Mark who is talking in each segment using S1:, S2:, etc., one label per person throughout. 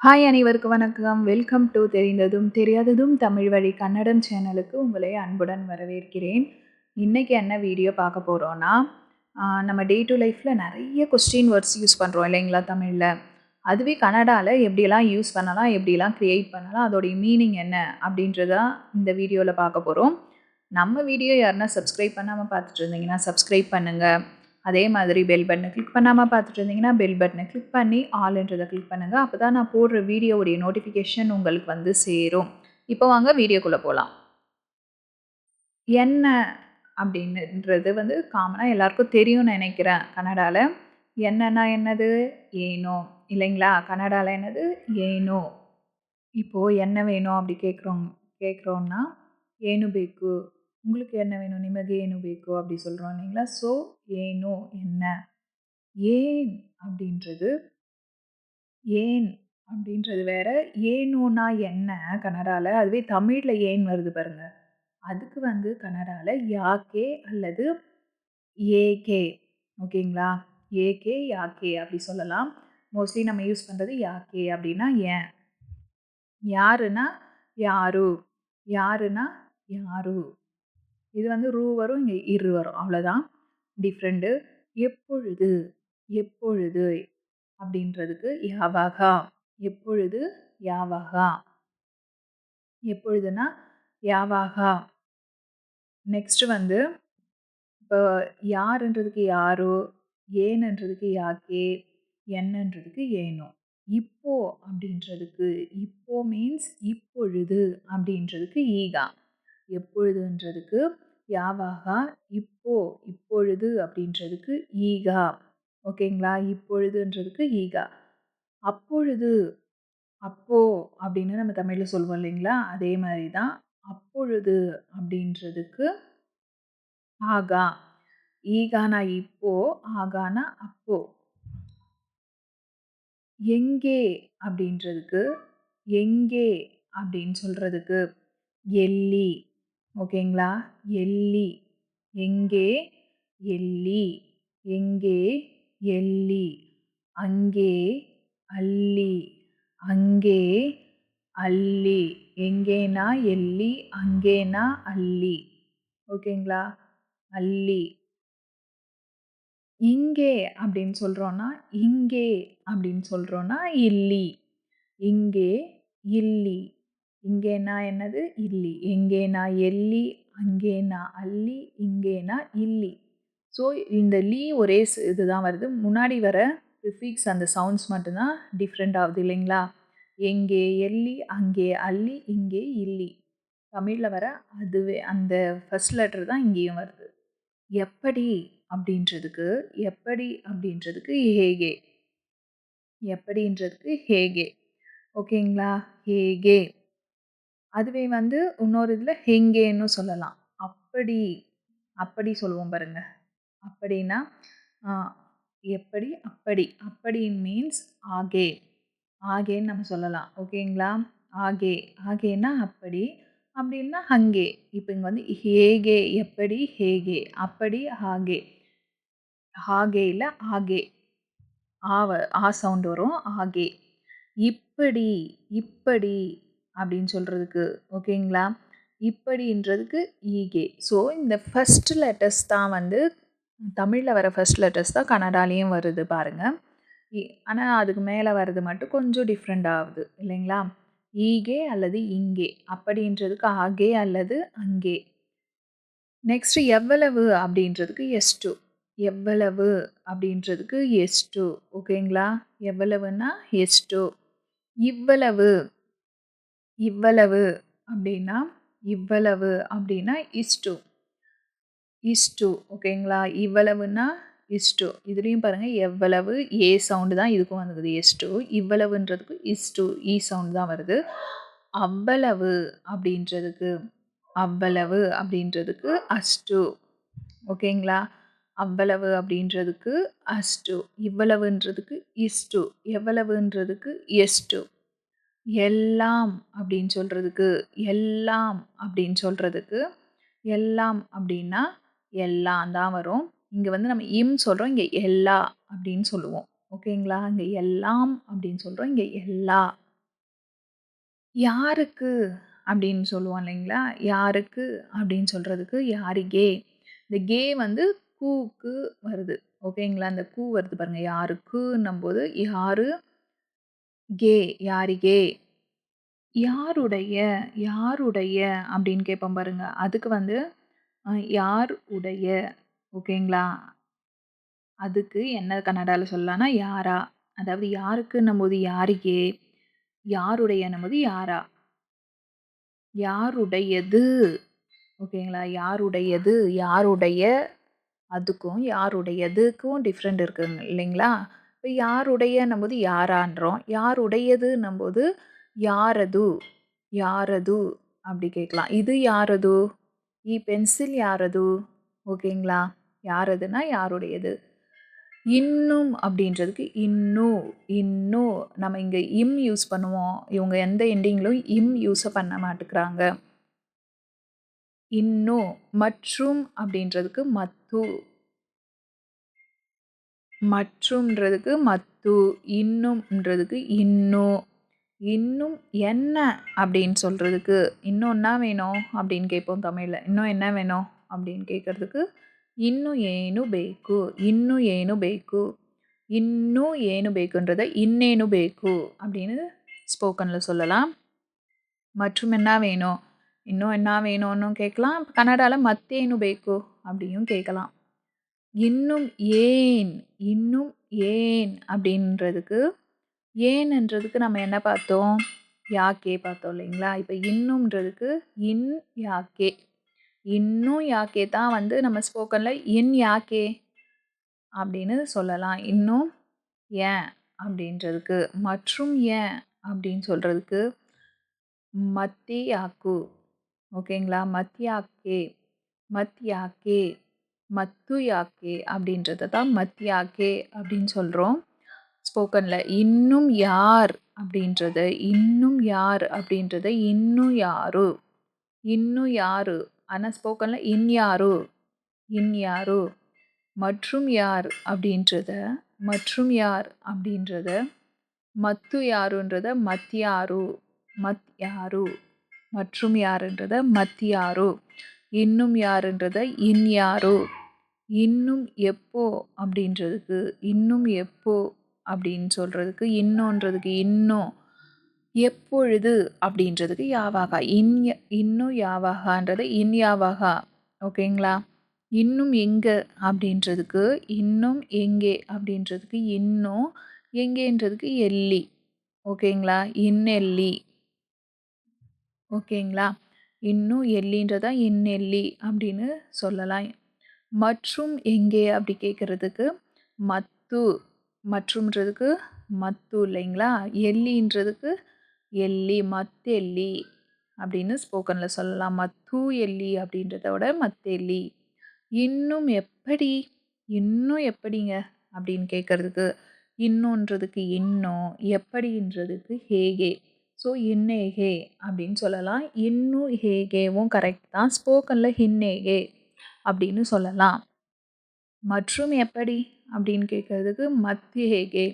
S1: Hi அனைவருக்கு வணக்கம். Welcome to தெரிந்ததும் தெரியாததும் தமிழ் வழி கன்னடம் சேனலுக்கு உங்களை அன்புடன் வரவேற்கிறேன். இன்றைக்கி என்ன வீடியோ பார்க்க போகிறோன்னா நம்ம டே டு லைஃப்பில் நிறைய கொஸ்டின் வேர்ட்ஸ் யூஸ் பண்ணுறோம் இல்லைங்களா தமிழில். அதுவே கன்னடாவில் எப்படியெல்லாம் யூஸ் பண்ணலாம் எப்படிலாம் க்ரியேட் பண்ணலாம் அதோடைய மீனிங் என்ன அப்படின்றதான் இந்த வீடியோவில் பார்க்க போகிறோம் நம்ம வீடியோ யாருன்னா சப்ஸ்கிரைப் பண்ணாமல் பார்த்துட்டு இருந்தீங்கன்னா சப்ஸ்கிரைப் பண்ணுங்கள் அதே மாதிரி பெல் பட்டனை கிளிக் பண்ணாமல் பார்த்துட்டு இருந்தீங்கன்னா பெல் பட்டனை கிளிக் பண்ணி ஆல்ன்றதை கிளிக் பண்ணுங்கள் அப்போ தான் நான் போடுற வீடியோவுடைய நோட்டிஃபிகேஷன் உங்களுக்கு வந்து சேரும். இப்போ வாங்க வீடியோக்குள்ளே போகலாம் என்ன அப்படின்றது வந்து காமனாக எல்லாருக்கும் தெரியும்னு நினைக்கிறேன். கனடாவில் என்னன்னா என்னது? ஏனோ. இல்லைங்களா? கனடாவில் என்னது? ஏனோ. இப்போது என்ன வேணும் அப்படி கேட்குறோம் கேட்குறோன்னா ஏனு பேக்கு உங்களுக்கு என்ன வேணும்? நிமக்கு ஏனு ಬೇಕು அப்படி சொல்கிறோம் இல்லைங்களா? ஸோ ஏனோ என்ன? ஏன் அப்படின்றது ஏன் அப்படின்றது வேற. ஏனோனா என்ன? கனடாவில் அதுவே தமிழில் ஏன் வருது பாருங்க. அதுக்கு வந்து கன்னடாவில் யாக்கே அல்லது ஏகே ஓகேங்களா? ஏகே யாக்கே அப்படி சொல்லலாம். மோஸ்ட்லி நம்ம யூஸ் பண்ணுறது யாக்கே அப்படின்னா ஏன். யாருன்னா யாரு? யாருன்னா யாரு? இது வந்து ரூ வரும் இங்கே இரு வரும். அவ்வளோதான். டிஃப்ரெண்ட்டு. எப்பொழுது எப்பொழுது அப்படின்றதுக்கு யாவாகா. எப்பொழுது யாவாகா. எப்பொழுதுனா யாவாகா. நெக்ஸ்ட் வந்து இப்போ யாருன்றதுக்கு யாரோ ஏன்ன்றதுக்கு யாக்கே என்னன்றதுக்கு ஏனோ. இப்போ அப்படின்றதுக்கு இப்போ மீன்ஸ் இப்பொழுது அப்படின்றதுக்கு ஈகா. எப்பொழுதுன்றதுக்கு யாவாகா இப்போ இப்பொழுது அப்படின்றதுக்கு ஈகா. ஓகேங்களா? இப்பொழுதுன்றதுக்கு ஈகா. அப்பொழுது அப்போ அப்படின்னு நம்ம தமிழில் சொல்லுவோம் இல்லைங்களா? அதே மாதிரி தான் அப்பொழுது அப்படின்றதுக்கு ஆகா. ஈகானா இப்போ ஆகானா அப்போ. எங்கே அப்படின்றதுக்கு எங்கே அப்படின்னு சொல்கிறதுக்கு எல்லி ஓகேங்களா? எல்லி எங்கே? எல்லி எங்கே? எல்லி அங்கே. அள்ளி. அங்கே. அள்ளி. எங்கேனா எல்லி அங்கேனா அள்ளி. ஓகேங்களா? அள்ளி. இங்கே அப்படின்னு சொல்கிறோன்னா இங்கே அப்படின்னு சொல்கிறோன்னா இல்லி. இங்கே இல்லி. இங்கேனா என்னது? இல்லி. எங்கேனா எல்லி அங்கேனா அள்ளி இங்கேனா இல்லி. ஸோ இந்த லீ ஒரே இதுதான் வருது. முன்னாடி வர ப்ரிஃபிக்ஸ் அந்த சவுண்ட்ஸ் மட்டும்தான் டிஃப்ரெண்ட் ஆகுது இல்லைங்களா? எங்கே எல்லி அங்கே அள்ளி இங்கே இல்லி. தமிழில் வர அதுவே அந்த ஃபஸ்ட் லெட்டர் தான் இங்கேயும் வருது. எப்படி அப்படின்றதுக்கு எப்படி அப்படின்றதுக்கு ஹேகே எப்படின்றதுக்கு ஹேகே ஓகேங்களா? ஹேகே அதுவே வந்து இன்னொரு இதில் ஹெங்கேன்னு சொல்லலாம். அப்படி அப்படி சொல்லுவோம் பாருங்க. அப்படின்னா எப்படி அப்படி அப்படி மீன்ஸ் ஆகே. ஆகேன்னு நம்ம சொல்லலாம். ஓகேங்களா? ஆகே. ஆகேன்னா அப்படி அப்படின்னா ஹங்கே. இப்போ இங்கே வந்து ஹேகே எப்படி ஹேகே அப்படி ஆகே. ஆகே இல்லை ஆகே. ஆவ ஆ சவுண்ட் வரும் ஆகே. இப்படி இப்படி அப்படின்னு சொல்கிறதுக்கு ஓகேங்களா? இப்படின்றதுக்கு ஈகே ஸோ இந்த ஃபஸ்ட் லெட்டர்ஸ் தான் வந்து தமிழில் வர ஃபஸ்ட் லெட்டர்ஸ் தான் கனடாலேயும் வருது பாருங்கள் ஆனால் அதுக்கு மேலே வர்றது மட்டும் கொஞ்சம் டிஃப்ரெண்ட் ஆகுது இல்லைங்களா? ஈகே அல்லது இங்கே அப்படின்றதுக்கு ஆகே அல்லது அங்கே. நெக்ஸ்ட்டு எவ்வளவு அப்படின்றதுக்கு எஸ் டூ எவ்வளவு அப்படின்றதுக்கு எஸ்டு ஓகேங்களா? எவ்வளவுன்னா எஸ்டு இவ்வளவு இவ்வளவு அப்படின்னா இவ்வளவு அப்படின்னா இஸ்டு இஸ்டு ஓகேங்களா இவ்வளவுன்னா இஸ்டு இதுலேயும் பாருங்கள் எவ்வளவு ஏ சவுண்டு தான் இதுக்கும் வந்துக்குது எஸ்டு இவ்வளவுன்றதுக்கு இஸ்டு இ சவுண்டு e தான் வருது. அவ்வளவு அப்படின்றதுக்கு அவ்வளவு அப்படின்றதுக்கு அஸ்டு ஓகேங்களா அவ்வளவு அப்படின்றதுக்கு அஸ்டு இவ்வளவுன்றதுக்கு இஸ்டு எவ்வளவுன்றதுக்கு எஸ்டு எல்லாம் அப்படின்னு சொல்கிறதுக்கு எல்லாம் அப்படின்னு சொல்கிறதுக்கு எல்லாம் அப்படின்னா எல்லாம் தான் வரும் இங்கே வந்து நம்ம இம் சொல்கிறோம் இங்கே எல்லா அப்படின்னு சொல்லுவோம் ஓகேங்களா இங்கே எல்லாம் அப்படின்னு சொல்கிறோம் இங்கே எல்லா யாருக்கு அப்படின்னு சொல்லுவோம் இல்லைங்களா? யாருக்கு அப்படின்னு சொல்கிறதுக்கு யாரு கே இந்த கே வந்து கூக்கு வருது. ஓகேங்களா? இந்த கூ வருது பாருங்க. யாருக்குன்னும்போது யாரு கே யாரிகே. யாருடைய யாருடைய அப்படின்னு கேட்போம் பாருங்க. அதுக்கு வந்து அ யார் உடைய ஓகேங்களா? அதுக்கு என்ன கன்னடால சொல்லலாம்னா யாரா. அதாவது யாருக்குன்னும்போது யாரிகே, யாருடையன்னும்போது யாரா. யாருடையது ஓகேங்களா? யாருடையது, யாருடைய அதுக்கும் யாருடையதுக்கும் டிஃப்ரெண்ட் இருக்குங்க இல்லைங்களா? இப்ப யாருடையன்னும்போது யாரான்றோம். யாருடையதுன்னும்போது யாரது, யாரது அப்படி கேட்கலாம். இது யாரது? இ பென்சில் யாரது? ஓகேங்களா? யாரதுன்னா யாருடையது. இன்னும் அப்படின்றதுக்கு இன்னும், இன்னும் நம்ம இங்கே இம் யூஸ் பண்ணுவோம். இவங்க எந்த எண்டிங்லும் இம் யூஸை பண்ண மாட்டுக்கிறாங்க. இன்னும், மற்றும் அப்படின்றதுக்கு மத்து. மற்றும்ன்றதுக்கு மத்து இன்னும்ன்றதுக்கு இன்னும் இன்னும் என்ன அப்படின்னு சொல்கிறதுக்கு இன்னும் என்ன வேணும் அப்படின்னு கேட்போம் தமிழில். இன்னும் என்ன வேணும் அப்படின்னு கேட்குறதுக்கு இன்னும் ಏನು பேக்கு இன்னும் ಏನು பேக்கு இன்னும் ஏனு ಬೇಕುன்றதை ಇನ್ನೇನು பேக்கு அப்படின்னு ஸ்போக்கனில் சொல்லலாம். மற்றும் என்ன வேணும் இன்னும் என்ன வேணும்னு கேட்கலாம். கன்னடாவில் மத்தேனு பேக்கு அப்படியும் கேட்கலாம். இன்னும் ஏன், இன்னும் ஏன் அப்படின்றதுக்கு ஏன்ன்றதுக்கு நம்ம என்ன பார்த்தோம்? யாக்கே பார்த்தோம் இல்லைங்களா? இப்போ இன்னும்ன்றதுக்கு இன் யாக்கே. இன்னும் யாக்கே தான் வந்து நம்ம ஸ்போக்கனில் இன் யாக்கே அப்படின்னு சொல்லலாம். இன்னும் ஏன் அப்படின்றதுக்கு. மற்றும் ஏன் அப்படின்னு சொல்கிறதுக்கு மத்தியாக்கு ஓகேங்களா? மத்தியாக்கே மத்தியாக்கே மத்துயாக்கே மத்து யாக்கே அப்படின்றத தான் மத்தியாக்கே அப்படின்னு சொல்கிறோம் ஸ்போக்கனில் இன்னும் யார் அப்படின்றத இன்னும் யார் அப்படின்றத இன்னும் யாரு. இன்னும் யாரு. இன் யாரோ இன் யாரோ மற்றும் யார் அப்படின்றத மற்றும் யார் அப்படின்றத மத்து யாருன்றத மத்தியாரு மத் யாரு மற்றும் யாருன்றத மத்தியாரு இன்னும் யாருன்றத இன்யாரு. இன்னும் எப்போ அப்படின்றதுக்கு இன்னும் எப்போ அப்படின்னு சொல்கிறதுக்கு இன்னோன்றதுக்கு இன்னும். எப்பொழுது அப்படின்றதுக்கு யாவாகா. இன் இன்னும் யாவாகான்றது இன் யாவாகா. ஓகேங்களா? இன்னும் எங்கே அப்படின்றதுக்கு இன்னும் எங்கே அப்படின்றதுக்கு இன்னும். எங்கேன்றதுக்கு எல்லி. ஓகேங்களா? இன்னெல்லி. ஓகேங்களா? இன்னும் எல்லின்றத இன்னெல்லி அப்படின்னு சொல்லலாம். மற்றும் எங்கே அப்படி கேட்குறதுக்கு மத்து. மற்றும்ன்றதுக்கு மத்து இல்லைங்களா? எல்லின்றதுக்கு எல்லி, மத்தெல்லி அப்படின்னு ஸ்போக்கனில் சொல்லலாம். மத்து எல்லி அப்படின்றத விட மத்தெல்லி. இன்னும் எப்படி? இன்னும் எப்படிங்க அப்படின்னு கேட்கறதுக்கு இன்னொன்றதுக்கு இன்னும், எப்படின்றதுக்கு ஹேகே. ஸோ இன்னேகே அப்படின்னு சொல்லலாம். இன்னும் ஹேகேவும் கரெக்ட் தான். ஸ்போக்கனில் ஹின்னேகே அப்படின்னு சொல்லலாம். மற்றும் எப்படி அப்படின்னு கேட்கறதுக்கு மத்தியேகே,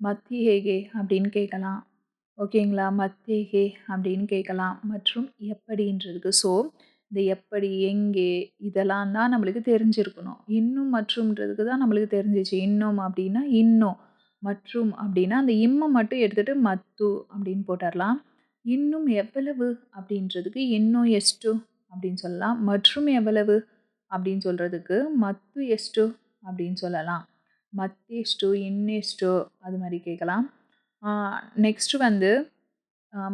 S1: மத்தியேகே அப்படின்னு கேட்கலாம். ஓகேங்களா? மத்தேகே அப்படின்னு கேட்கலாம். மற்றும் எப்படின்றதுக்கு. ஸோ இந்த எப்படி, எங்கே இதெல்லாம் தான் நம்மளுக்கு தெரிஞ்சிருக்கணும். இன்னும் மற்றும்ன்றதுக்கு தான் நம்மளுக்கு தெரிஞ்சுச்சு. இன்னும் அப்படின்னா இன்னும். மற்றும் அப்படின்னா அந்த இம்மை மட்டும் எடுத்துட்டு மத்து அப்படின்னு போட்டுடலாம் இன்னும் எவ்வளவு அப்படின்றதுக்கு இன்னும் எஸ்டு அப்படின்னு சொல்லலாம். மற்றும் எவ்வளவு அப்படின்னு சொல்கிறதுக்கு மத்து எஸ்டு அப்படின்னு சொல்லலாம். மத்தியஸ்டு இன்னெஸ்டு அது மாதிரி கேட்கலாம். நெக்ஸ்ட்டு வந்து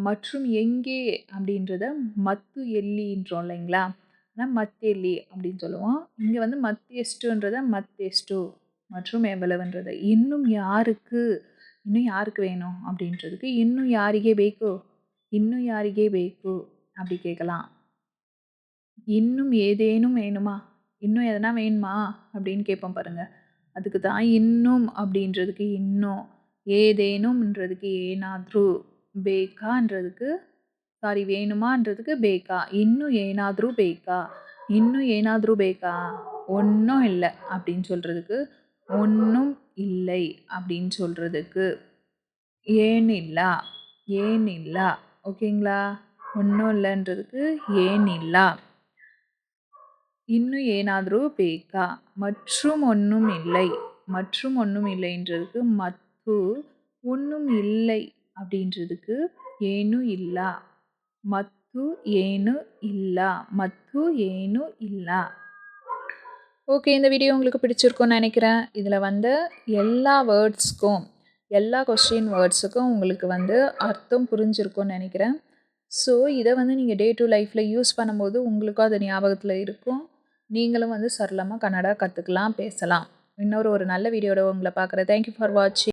S1: மற்றும் எங்கே அப்படின்றத மத்து எல்லின்றோம் இல்லைங்களா? ஆனால் மத்தெல்லி அப்படின்னு சொல்லுவோம். இங்கே வந்து மத்தெஸ்டுன்றத மத்தெஸ்டு மற்றும் எவ்வளவுன்றது இன்னும் யாருக்கு இன்னும் யாருக்கு வேணும் அப்படின்றதுக்கு இன்னும் யாரிகே பேக்கு இன்னும் யாரிகே பேக்கு அப்படி கேட்கலாம். இன்னும் ஏதேனும் வேணுமா? இன்னும் எதனா வேணுமா? அப்படின்னு கேட்போம் பாருங்கள் அதுக்கு தான் இன்னும் அப்படின்றதுக்கு இன்னும் ஏதேனும்ன்றதுக்கு ஏனாத்ரு பேக்கான்றதுக்கு சாரி வேணுமான்றதுக்கு பேக்கா இன்னும் ஏனாத்ரு பேக்கா இன்னும் ஏனாத்ரு பேக்கா ஒன்றும் இல்லை அப்படின்னு சொல்கிறதுக்கு ஒன்றும் இல்லை அப்படின்னு சொல்கிறதுக்கு ஏன் இல்லா ஏன் இல்லா ஓகேங்களா? ஒன்றும் இல்லைன்றதுக்கு ஏன் இல்லா இன்னும் ஏனாದರೂ பேக்கா. மற்றும் ஒன்றும் இல்லை. மற்றும் ஒன்றும் இல்லைன்றதுக்கு மத்து ஒன்றும் இல்லை அப்படின்றதுக்கு ஏனும் இல்லா. மத்து ஏனு இல்லா. மத்து ஏனு இல்லா. ஓகே இந்த வீடியோ உங்களுக்கு பிடிச்சிருக்கும்னு நினைக்கிறேன். இதில் வந்து எல்லா வேர்ட்ஸ்க்கும் எல்லா கொஸ்டின் வேர்ட்ஸுக்கும் உங்களுக்கு வந்து அர்த்தம் புரிஞ்சிருக்கும்னு நினைக்கிறேன். ஸோ இதை வந்து நீங்கள் டே டு லைஃப்பில் யூஸ் பண்ணும்போது உங்களுக்கும் அது ஞாபகத்தில் இருக்கும். நீங்களும் வந்து சரளமாக கன்னடா கற்றுக்கலாம் பேசலாம். இன்னொரு ஒரு நல்ல வீடியோட உங்களை பார்க்குறேன். தேங்க்யூ ஃபார் வாட்சிங்